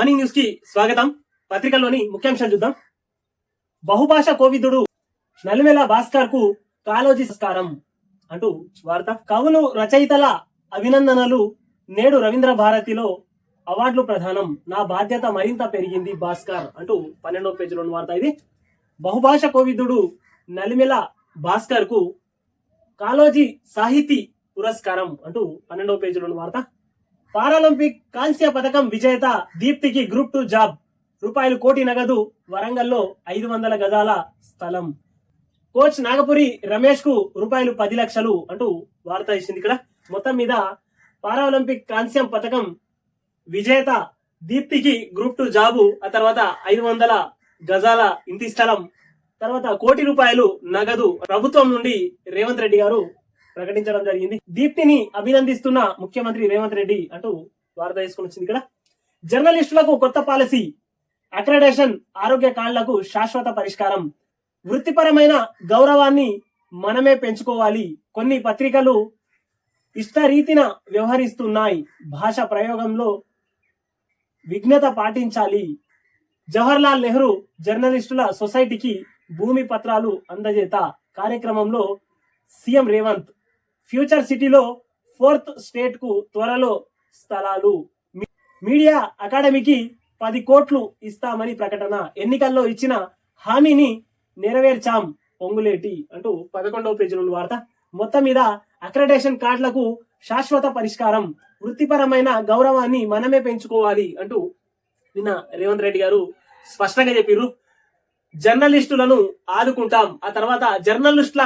Morning న్యూస్కి స్వాగతం. పత్రికల్లోని ముఖ్యాంశాలు చూద్దాం. బహుభాష కోవిదుడు నలిమెల భాస్కర్కు కాలోజీ సంస్కారం అంటూ వార్త. కవులు రచయితల అభినందనలు నేడు రవీంద్ర భారతిలో అవార్డులు ప్రధానం నా బాధ్యత మరింత పెరిగింది భాస్కర్ అంటూ పన్నెండవ పేజీలోని వార్త ఇది. బహుభాష కోవిదుడు నలిమెల భాస్కర్కు కాలోజీ సాహితీ పురస్కారం అంటూ పన్నెండవ పేజీలోని వార్త. పారాలింపిక్ కాంస్య పథకం విజేత దీప్తికి గ్రూప్ టూ జాబ్. రూపాయలు కోటి నగదు వరంగల్లో ఐదు వందల గజాల స్థలం. కోచ్ నాగపురి రమేష్కు రూపాయలు పది లక్షలు అంటూ వార్త ఇచ్చింది ఇక్కడ. మొత్తం మీద పారాలింపిక్ కాంస్యం పథకం విజేత దీప్తికి గ్రూప్ టూ జాబు ఆ తర్వాత ఐదు వందల గజాల ఇంటి స్థలం. తర్వాత కోటి రూపాయలు నగదు. ప్రభుత్వం నుండి రేవంత్ రెడ్డి గారు ప్రకటించడం జరిగింది. దీప్తిని అభినందిస్తున్న ముఖ్యమంత్రి రేవంత్ రెడ్డి అంటూ వార్త తీసుకుని వచ్చింది ఇక్కడ. జర్నలిస్టులకు కొత్త పాలసీ అక్రెడేషన్ ఆరోగ్య కార్డులకు శాశ్వత పరిష్కారం వృత్తిపరమైన గౌరవాన్ని మనమే పెంచుకోవాలి. కొన్ని పత్రికలు ఇష్టరీతిన వ్యవహరిస్తున్నాయి. భాష ప్రయోగంలో విఘ్నత పాటించాలి. జవహర్లాల్ నెహ్రూ జర్నలిస్టుల సొసైటీకి భూమి పత్రాలు అందజేత. కార్యక్రమంలో సీఎం రేవంత్ ఫ్యూచర్ సిటీలో ఫోర్త్ స్టేట్కు త్వరలో స్థలాలు. మీడియా అకాడమీకి పది కోట్లు ఇస్తామని ప్రకటన. ఎన్నికల్లో ఇచ్చిన హామీని నెరవేర్చాం పొంగులేటి అంటూ పదకొండవ పేజీలో వార్త. మొత్తం మీద అక్రెడేషన్ కార్డులకు శాశ్వత పరిష్కారం వృత్తిపరమైన గౌరవాన్ని మనమే పెంచుకోవాలి అంటూ నిన్న రేవంత్ రెడ్డి గారు స్పష్టంగా చెప్పిర్రు. జర్నలిస్టులను ఆదుకుంటాం. ఆ తర్వాత జర్నలిస్టుల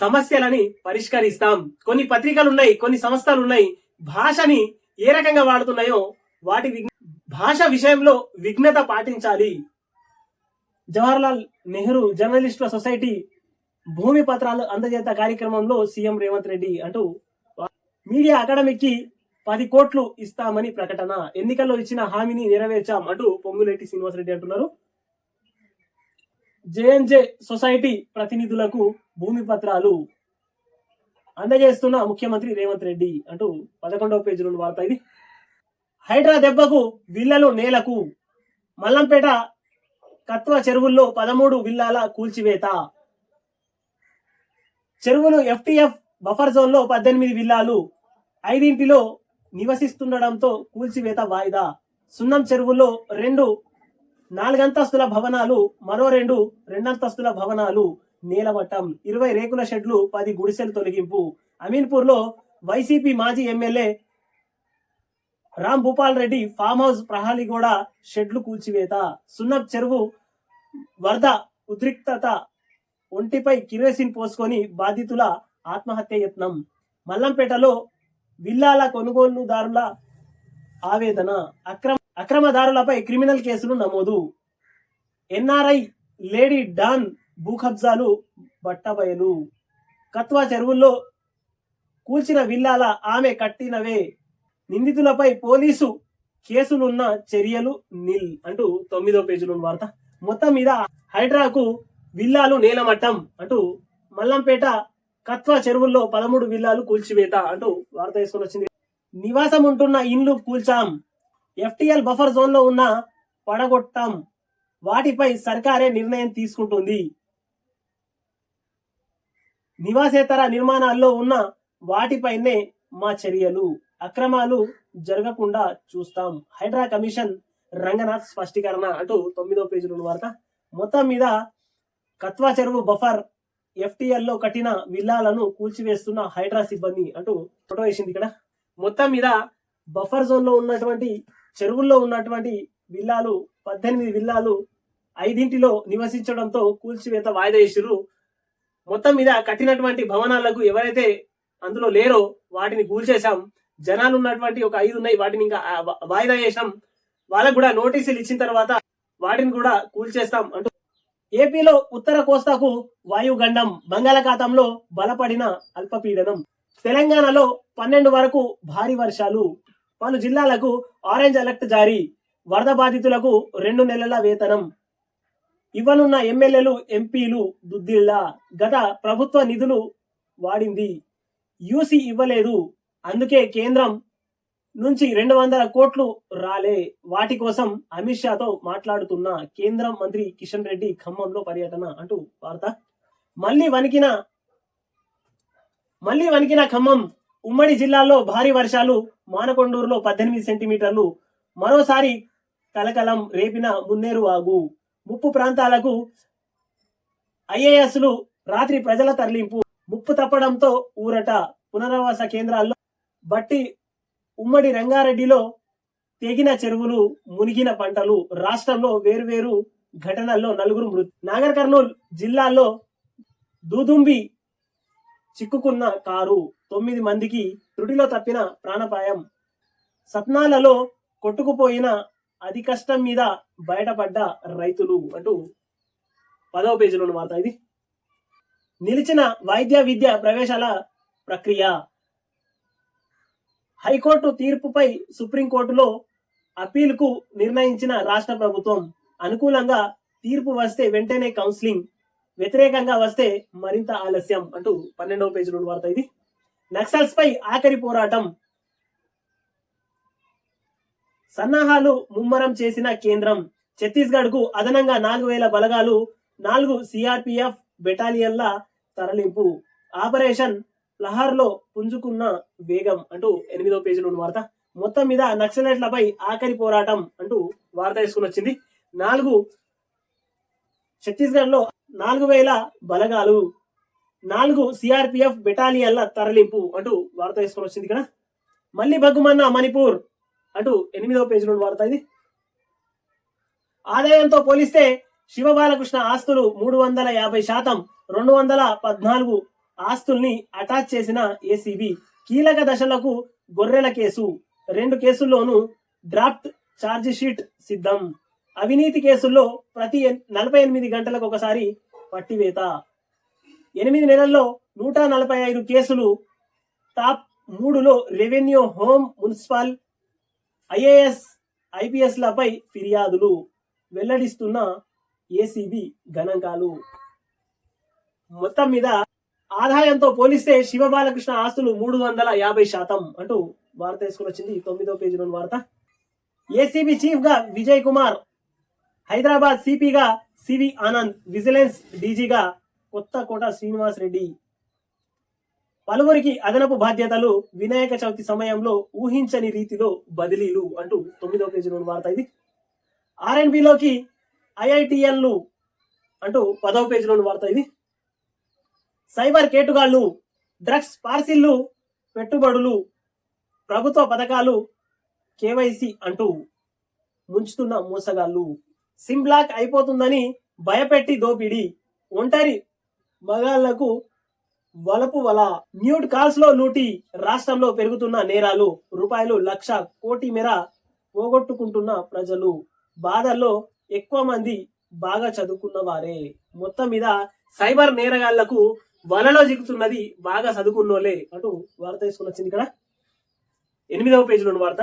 సమస్యలని పరిష్కరిస్తాం. కొన్ని పత్రికలు ఉన్నాయి కొన్ని సంస్థలు ఉన్నాయి భాషని ఏ రకంగా వాడుతున్నాయో వాటి విఘ్- భాష విషయంలో విఘ్నత పాటించాలి. జవహర్లాల్ నెహ్రూ జర్నలిస్టుల సొసైటీ భూమి పత్రాలు అందజేత కార్యక్రమంలో సీఎం రేవంత్ రెడ్డి అంటూ మీడియా అకాడమీకి పది కోట్లు ఇస్తామని ప్రకటన. ఎన్నికల్లో ఇచ్చిన హామీని నెరవేర్చాం అంటూ పొంగులేటి శ్రీనివాసరెడ్డి అంటున్నారు. జేఎన్జే సొసైటీ ప్రతినిధులకు భూమి పత్రాలు అందజేస్తున్న ముఖ్యమంత్రి రేవంత్ రెడ్డి అంటూ పదకొండవ పేజీలో వార్త ఇది. హైడ్రా దెబ్బకు విల్లలు నేలకు మల్లంపేట కత్వ చెరువుల్లో పదమూడు విల్లాల కూల్చివేత. చెరువులు ఎఫ్టిఎఫ్ బఫర్ జోన్లో పద్దెనిమిది విల్లాలు ఐదింటిలో నివసిస్తుండడంతో కూల్చివేత వాయిదా. సున్నం చెరువులో రెండు నాలుగంతస్తుల భవనాలు మరో రెండు రెండంతస్తుల భవనాలు నీలమట్టం ఇరవై రేకుల షెడ్లు పది గుడిసెలు తొలగింపు. అమీన్పూర్లో వైసీపీ మాజీ MLA Ram Bhupal Reddy farm house ప్రహాలిగూడ షెడ్లు కూల్చివేత. సున్నప్ చెరువు వరద ఉద్రిక్తత ఒంటిపై కిరోసిన్ పోసుకొని బాధితుల ఆత్మహత్య యత్నం. మల్లంపేటలో విల్లాల కొనుగోలుదారుల ఆవేదన. అక్రమ అక్రమదారులపై క్రిమినల్ కేసులు నమోదు. ఎన్ఆర్ఐ లేడీ డాన్ భూకబ్జాలు బట్టబయలు. కత్వా చెరువుల్లో కూల్చిన విల్లాల ఆమె కట్టినవే. నిందితులపై పోలీసు కేసులున్న చర్యలు నిల్ అంటూ తొమ్మిదో పేజీలో వార్త. మొత్తం మీద హైడ్రాకు విల్లాలు నేలమట్టం అంటూ మల్లంపేట కత్వా చెరువుల్లో పదమూడు విల్లాలు కూల్చివేత అంటూ వార్త వేసుకొని వచ్చింది. నివాసం ఉంటున్న ఇండ్లు కూల్చాం. ఎఫ్టిఎల్ బఫర్ జోన్లో ఉన్న పడగొట్టం వాటిపై సర్కారే నిర్ణయం తీసుకుంటుంది. నివాసేతర నిర్మాణాల్లో ఉన్న వాటిపైనే మా చర్యలు అక్రమాలు జరగకుండా చూస్తాం. హైడ్రా కమిషన్ రంగనాథ్ స్పష్టీకరణ అంటూ తొమ్మిదో పేజీలో వార్త. మొత్తం మీద కత్వా చెరువు బఫర్ ఎఫ్టిఎల్లో కట్టిన విల్లాలను కూల్చివేస్తున్న హైడ్రా సిబ్బంది అంటూ ఫోటో వేసింది ఇక్కడ. మొత్తం మీద బఫర్ జోన్లో ఉన్నటువంటి చెరువుల్లో ఉన్నటువంటి విల్లాలు పద్దెనిమిది విల్లాలు ఐదింటిలో నివసించడంతో కూల్చివేత వాయిదా వేసిర్రు. మొత్తం మీద కట్టినటువంటి భవనాలకు ఎవరైతే అందులో లేరో వాటిని కూల్చేశాం. జనాలు ఉన్నటువంటి ఒక ఐదు ఉన్నాయి వాటిని ఇంకా వాయిదా చేసాం వాళ్ళకు కూడా నోటీసులు ఇచ్చిన తర్వాత వాటిని కూడా కూల్చేస్తాం అంటూ. ఏపీలో ఉత్తర కోస్తాకు వాయుగండం బంగాళాఖాతంలో బలపడిన అల్పపీడనం. తెలంగాణలో పన్నెండు వరకు భారీ వర్షాలు. పలు జిల్లాలకు ఆరెంజ్ అలర్ట్ జారీ. వరద బాధితులకు రెండు నెలల వేతనం. ఇవ్వనున్న ఎమ్మెల్యేలు ఎంపీలు దుద్దిళ్ళ గత ప్రభుత్వ నిధులు వాడింది. యూసీ ఇవ్వలేదు. అందుకే కేంద్రం నుంచి రెండు వందల కోట్లు రాలే. వాటి కోసం అమిత్ షాతో మాట్లాడుతున్న కేంద్ర మంత్రి కిషన్ రెడ్డి ఖమ్మంలో పర్యటన అంటూ వార్త. మళ్ళీ వణికిన మళ్ళీ వణికిన ఖమ్మం. ఉమ్మడి జిల్లాలో భారీ వర్షాలు మానకొండూరులో పద్దెనిమిది సెంటీమీటర్లు. మరోసారి కలకలం రేపిన మున్నేరు వాగు. ముప్పు ప్రాంతాలకు ఐఏఎస్లు రాత్రి ప్రజల తరలింపు. ముప్పు తప్పడంతో ఊరట పునరావాస కేంద్రాల్లో బట్టి ఉమ్మడి రంగారెడ్డిలో తెగిన చెరువులు మునిగిన పంటలు. రాష్ట్రంలో వేరువేరు ఘటనల్లో నలుగురు మృతి. నాగర్ కర్నూలు జిల్లాలో దూదుంబి చిక్కుకున్న కారు తొమ్మిది మందికి త్రుటిలో తప్పిన ప్రాణపాయం. సత్నాలలో కొట్టుకుపోయిన అతి కష్టం మీద బయటపడ్డ రైతులు అంటూ పదవ పేజీలోని వార్త ఇది. నిలిచిన వైద్య విద్య ప్రవేశాల ప్రక్రియ. హైకోర్టు తీర్పుపై సుప్రీంకోర్టులో అప్పీల్కు నిర్ణయించిన రాష్ట్ర ప్రభుత్వం అనుకూలంగా తీర్పు వస్తే వెంటనే కౌన్సిలింగ్ వ్యతిరేకంగా వస్తే మరింత ఆలస్యం అంటూ పన్నెండవ పేజీలో వార్త ఇది. నక్సల్స్ పై ఆఖరి పోరాటం. సన్నాహాలు ముమ్మరం చేసిన కేంద్రం. ఛత్తీస్గఢ్కు అదనంగా నాలుగు వేల బలగాలు నాలుగు సిఆర్పిఎఫ్ బెటాలియన్ల తరలింపు. ఆపరేషన్ లహార్లో పుంజుకున్న వేగం అంటూ ఎనిమిదో పేజీలో వార్త. మొత్తం మీద నక్సలైట్లపై ఆఖరి పోరాటం అంటూ వార్త తీసుకుని వచ్చింది. నాలుగు ఛత్తీస్గఢ్లో నాలుగు వేల బలగాలు నాలుగు సిఆర్పిఎఫ్ బెటాలియన్ల తరలింపు అంటూ వార్త తీసుకొని వచ్చింది ఇక్కడ. మళ్ళీ బగ్గుమన్న మణిపూర్ అంటూ ఎనిమిదవ పేజీలో వార్త ఇది. ఆదాయంతో పోలిస్తే శివబాలకృష్ణ ఆస్తులు మూడు వందల యాభై శాతం రెండు వందల పద్నాలుగు ఆస్తుల్ని అటాచ్ చేసిన ఏసీబీ కీలక దశలకు గొర్రెల కేసు. రెండు కేసుల్లోనూ డ్రాఫ్ట్ ఛార్జ్ షీట్ సిద్ధం. అవినీతి కేసుల్లో ప్రతి నలభై ఎనిమిది గంటలకు ఒకసారి పట్టివేత. ఎనిమిది నెలల్లో నూట నలభై ఐదు కేసులు. టాప్ మూడులో రెవెన్యూ హోమ్ మున్సిపల్ ఐఏఎస్ ఐపీఎస్లపై ఫిర్యాదులు. వెల్లడిస్తున్న ఏసీబీ గణాంకాలు. మొత్తం మీద ఆదాయంతో పోలిస్తే శివబాలకృష్ణ ఆస్తులు మూడు వందల యాభై శాతం అంటూ వార్త తీసుకుని వచ్చింది తొమ్మిదో పేజీలోని వార్త. ఏసీబీ చీఫ్గా విజయ్ కుమార్ హైదరాబాద్ సిపిగా సివి ఆనంద్ విజిలెన్స్ డీజీగా కొత్త కోట శ్రీనివాస్ రెడ్డి పలువురికి అదనపు బాధ్యతలు వినాయక చవితి సమయంలో ఊహించని రీతిలో బదిలీలు అంటూ తొమ్మిదో పేజీలో వార్త ఇది. ఆర్ఎన్బిలోకి ఐఐటిఎల్లు అంటూ పదవ పేజీలోని వార్త ఇది. సైబర్ కేటుగాళ్ళు డ్రగ్స్ పార్సిల్లు పెట్టుబడులు ప్రభుత్వ పథకాలు కేవైసీ అంటూ ముంచుతున్న మోసగాళ్ళు. సిమ్ బ్లాక్ అయిపోతుందని భయపెట్టి దోపిడి. ఒంటరి మగాళ్ళకు వలపు వల. న్యూడ్ కాల్స్లో లూటి. రాష్ట్రంలో పెరుగుతున్న నేరాలు. రూపాయలు లక్ష కోటి మేర పోగొట్టుకుంటున్న ప్రజలు. బాధల్లో ఎక్కువ మంది బాగా చదువుకున్న వారే. మొత్తం మీద సైబర్ నేరగాళ్ళకు వలలో జిగుతున్నది బాగా చదువుకున్నోలే అటు వార్త తీసుకుని వచ్చింది ఇక్కడ. ఎనిమిదవ పేజీలో వార్త.